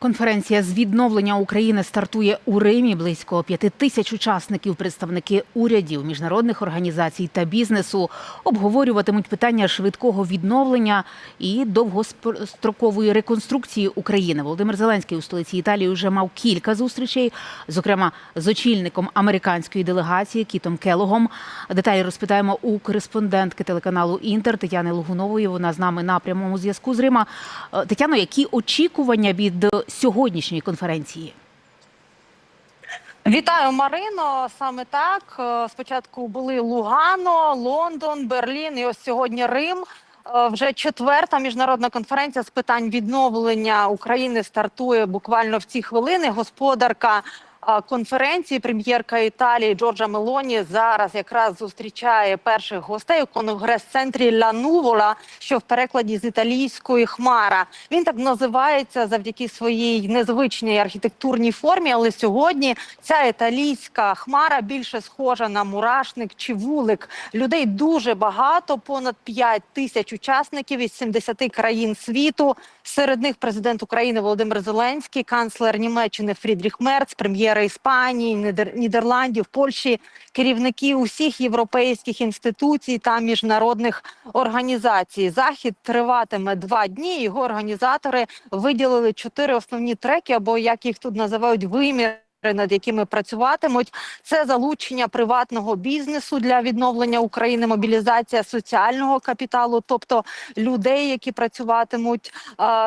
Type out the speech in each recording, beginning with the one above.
Конференція з відновлення України стартує у Римі. Близько п'яти тисяч учасників, представники урядів, міжнародних організацій та бізнесу обговорюватимуть питання швидкого відновлення і довгострокової реконструкції України. Володимир Зеленський у столиці Італії вже мав кілька зустрічей, зокрема з очільником американської делегації Кітом Келогом. Деталі розпитаємо у кореспондентки телеканалу Інтер Тетяни Лугунової. Вона з нами на прямому зв'язку з Рима. Е, Тетяно, які очікування від сьогоднішньої конференції? Вітаю, Марино. Саме так. Е, Спочатку були Лугано, Лондон, Берлін і ось сьогодні Рим. Е, Вже четверта міжнародна конференція з питань відновлення України стартує буквально в ці хвилини. Господарка конференції, прем'єрка Італії Джорджа Мелоні зараз якраз зустрічає перших гостей у конгрес-центрі Ла Нувола, що в перекладі з італійської хмара. Він так називається завдяки своїй незвичній архітектурній формі. Але сьогодні ця італійська хмара більше схожа на мурашник чи вулик. Людей дуже багато, понад 5 тисяч учасників із 70 країн світу. Серед них президент України Володимир Зеленський, канцлер Німеччини Фрідріх Мерц, прем'єра Іспанії, Нідер... Нідерландів, Польщі, керівники усіх європейських інституцій та міжнародних організацій. Захід триватиме два дні. Його організатори виділили чотири основні треки, або як їх тут називають вимір. Над якими працюватимуть це залучення приватного бізнесу для відновлення України, мобілізація соціального капіталу, тобто людей, які працюватимуть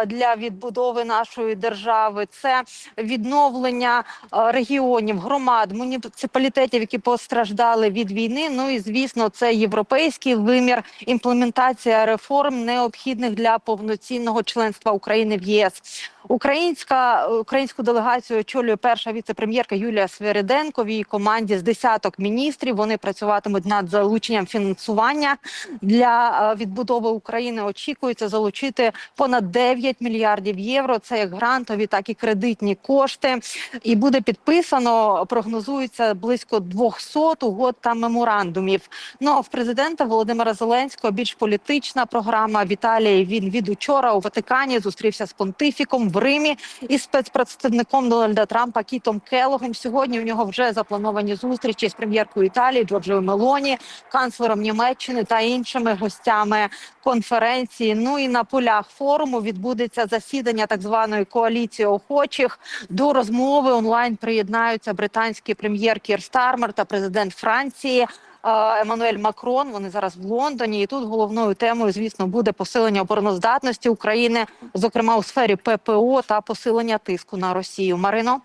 для відбудови нашої держави. Це відновлення регіонів, громад, муніципалітетів, які постраждали від війни. Ну і звісно, це європейський вимір, імплементація реформ, необхідних для повноцінного членства України в ЄС. Українська українську делегацію очолює перша віце-прем'єрка Юлія Свириденко. В її команді з десяток міністрів. Вони працюватимуть над залученням фінансування для е, відбудови України. Очікується залучити понад 9 мільярдів євро. Це як грантові, так і кредитні кошти. І буде підписано. Прогнозується близько 200 угод та меморандумів. Ну а в президента Володимира Зеленського більш політична програма. В Італії він від учора у Ватикані зустрівся з понтифіком в Римі із спецпредставником Дональда Трампа Кітом Келогом. Сьогодні у нього вже заплановані зустрічі з прем'єркою Італії Джорджою Мелоні, канцлером Німеччини та іншими гостями конференції. Ну і на полях форуму відбудеться засідання так званої коаліції охочих. До розмови онлайн приєднаються британський прем'єр Кір Стармер та президент Франції. е, Еммануель Макрон. Вони зараз в Лондоні, і тут головною темою, звісно, буде посилення обороноздатності України, зокрема у сфері ППО та посилення тиску на Росію. Марино.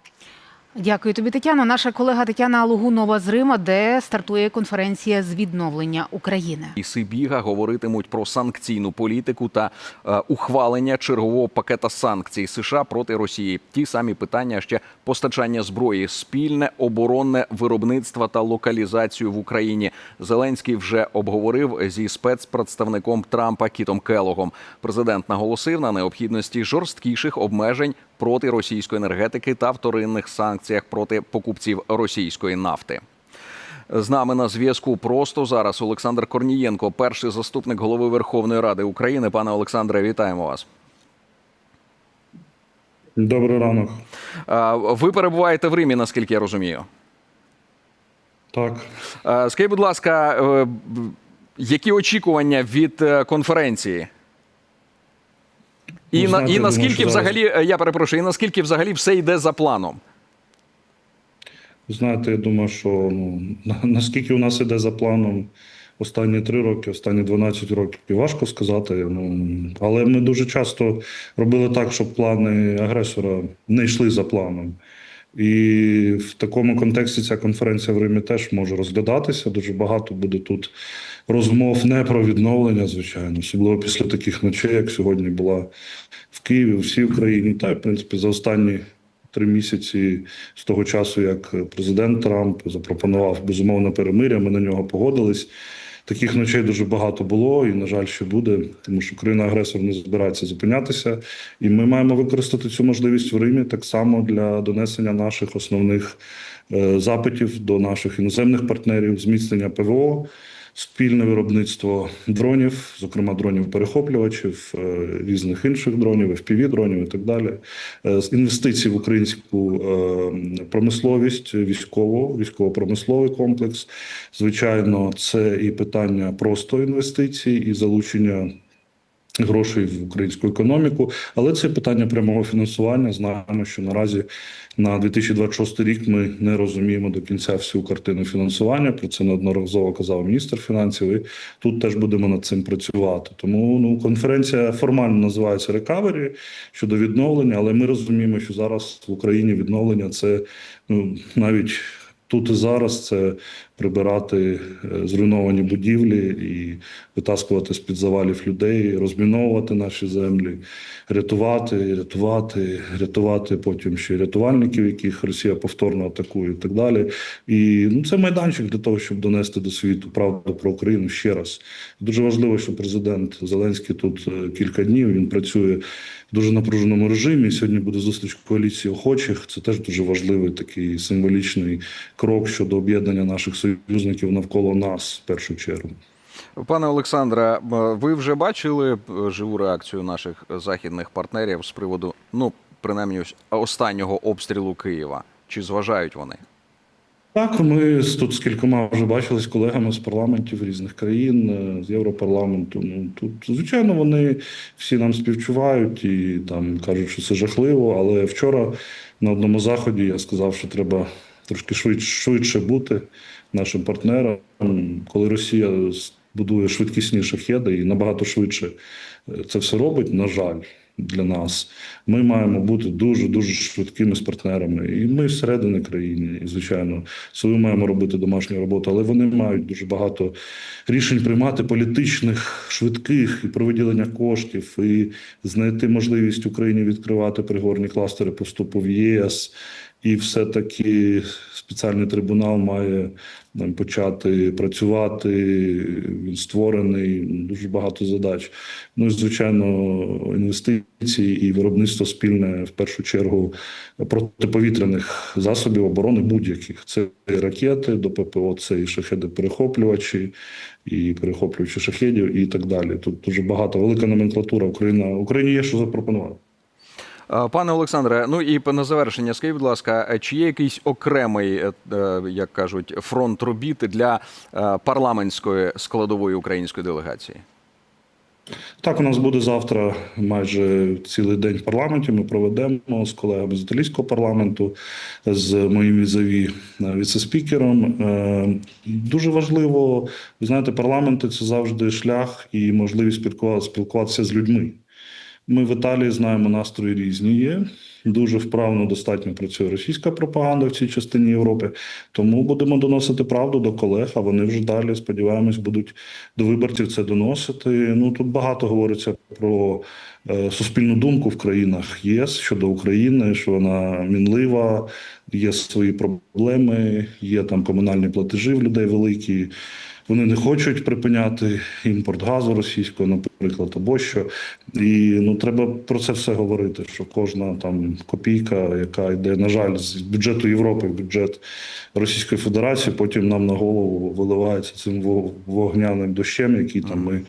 Дякую тобі, Тетяно. Наша колега Тетяна Лугунова з Рима, де стартує конференція з відновлення України. і Сибіга говоритимуть про санкційну політику та е, ухвалення чергового пакета санкцій США проти Росії. Ті самі питання ще постачання зброї, спільне оборонне виробництво та локалізацію в Україні. Зеленський вже обговорив зі спецпредставником Трампа Кітом Келогом. Президент наголосив на необхідності жорсткіших обмежень проти російської енергетики та вторинних санкціях проти покупців російської нафти. З нами на зв'язку просто зараз Олександр Корнієнко, перший заступник голови Верховної Ради України. Пане Олександре, вітаємо вас. Добрий ранок. Ви перебуваєте в Римі, наскільки я розумію. Так, Скажіть, будь ласка, е, які очікування від е, конференції? І, Ну, на, і наскільки зараз- взагалі, е, я перепрошую, і наскільки взагалі все йде за планом? знаєте, я думаю, що ну, наскільки у нас іде за планом останні три роки, останні 12 років, і важко сказати. Ну, але ми дуже часто робили так, щоб плани агресора не йшли за планом. І в такому контексті ця конференція в Римі теж може розглядатися. Дуже багато буде тут розмов не про відновлення, звичайно, особливо після таких ночей, як сьогодні була в Києві, у всій Україні, та в принципі за останні три місяці з того часу, як президент Трамп запропонував безумовне перемиря, ми на нього погодились. Таких ночей дуже багато було, і на жаль, ще буде, тому що країна-агресор не збирається зупинятися. І ми маємо використати цю можливість в Римі так само для донесення наших основних е, запитів до наших іноземних партнерів, зміцнення ПВО. Спільне виробництво дронів, зокрема дронів перехоплювачів, е, різних інших дронів, fpv дронів і так далі. Е, з Інвестиції в українську е, промисловість, військово, військово-промисловий комплекс. Звичайно, це і питання просто інвестицій, і залучення. Грошей в українську економіку, але це питання прямого фінансування. Знаємо, що наразі на 2026 рік ми не розуміємо до кінця всю картину фінансування. Про це неодноразово казав міністр фінансів. І тут теж будемо над цим працювати. Тому ну конференція формально називається рекавері щодо відновлення, але ми розуміємо, що зараз в Україні відновлення це ну навіть. Тут і зараз це прибирати е, зруйновані будівлі і витаскувати з під завалів людей, розміновувати наші землі, рятувати, рятувати, рятувати потім ще рятувальників, яких Росія повторно атакує, і так далі. І ну це майданчик для того, щоб донести до світу правду про Україну ще раз. Дуже важливо, що президент Зеленський тут е, кілька днів він працює в дуже напруженому режимі. Сьогодні буде зустріч коаліції охочих. Це теж дуже важливий такий символічний крок щодо об'єднання наших союзників навколо нас в першу чергу. Пане Олександре, ви вже бачили е, живу реакцію наших західних партнерів з приводу, ну принаймні, останнього обстрілу Києва? Чи зважають вони? Так, ми тут з кількома вже бачились з колегами з парламентів різних країн, е, з Європарламенту. Ну тут, звичайно, вони всі нам співчувають і там кажуть, що це жахливо. Але вчора на одному заході я сказав, що треба трошки швидше, бути нашим партнерам, коли Росія будує швидкісні шахеди і набагато швидше е, це все робить. На жаль. Для нас ми маємо бути дуже дуже швидкими з партнерами, і ми зсередини країни, і звичайно, свою маємо робити домашню роботу, але вони мають дуже багато рішень приймати політичних, швидких і про виділення коштів, і знайти можливість Україні відкривати пригорні кластери по вступу в ЄС. І все-таки спеціальний трибунал має там, почати працювати. Він створений дуже багато задач. Ну і звичайно, інвестиції і виробництво спільне в першу чергу протиповітряних засобів оборони будь-яких. Це і ракети до ППО, це і шахеди перехоплювачі, і перехоплювачі шахедів, і так далі. Тут дуже багато велика номенклатура. Україна Україні є що запропонувати. Е, Пане Олександре, ну і на завершення, скажіть, будь ласка, е, чи є якийсь окремий, е, як кажуть, фронт робіт для парламентської складової української делегації? Так, у нас буде завтра майже цілий день в парламенті. Ми проведемо з колегами з італійського парламенту, з моїм візаві віцеспікером. Дуже важливо, ви знаєте, парламенти це завжди шлях і можливість спілкуватися з людьми. Ми в Італії знаємо настрої різні є. Дуже вправно достатньо працює російська пропаганда в цій частині Європи. Тому будемо доносити правду до колег, а вони вже далі, сподіваємось, будуть до виборців це доносити. Ну тут багато говориться про е, суспільну думку в країнах ЄС щодо України, що вона мінлива, є свої проблеми, є там комунальні платежі в людей великі. Вони не хочуть припиняти імпорт газу російського, наприклад, або що. І ну треба про це все говорити. Що кожна там копійка, яка йде, на жаль, з бюджету Європи в бюджет Російської Федерації, потім нам на голову виливається цим во- вогняним дощем, який там ми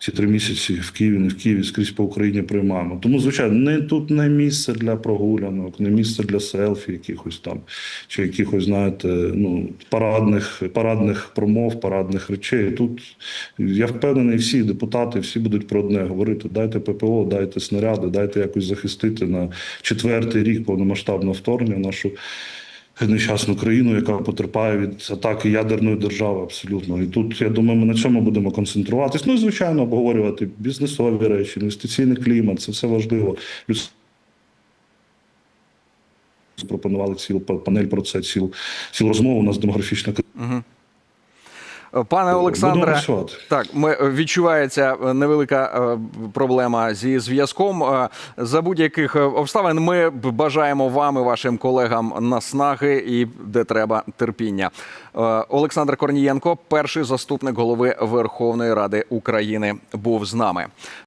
ці три місяці в Києві, не в Києві, скрізь по Україні приймаємо. Тому, звичайно, не тут не місце для прогулянок, не місце для селфі, якихось там, чи якихось, знаєте, ну парадних, парадних промов, парадних речей. Тут я впевнений, всі депутати, всі будуть про одне говорити: дайте ППО, дайте снаряди, дайте якось захистити на четвертий рік повномасштабного вторгнення нашу нещасну країну, яка потерпає від атаки ядерної держави, абсолютно. І тут я думаю, ми на цьому будемо концентруватись. Ну і звичайно, обговорювати бізнесові речі, інвестиційний клімат. Це все важливо. Пропонували цілу панель про це, цілу, цілу розмову. У нас демографічна Угу. Пане Олександре, так ми е, відчувається е, невелика е, проблема зі зв'язком. За будь-яких обставин ми бажаємо вам і вашим колегам наснаги і де треба терпіння. Олександр Корнієнко, перший заступник голови Верховної Ради України, був з нами.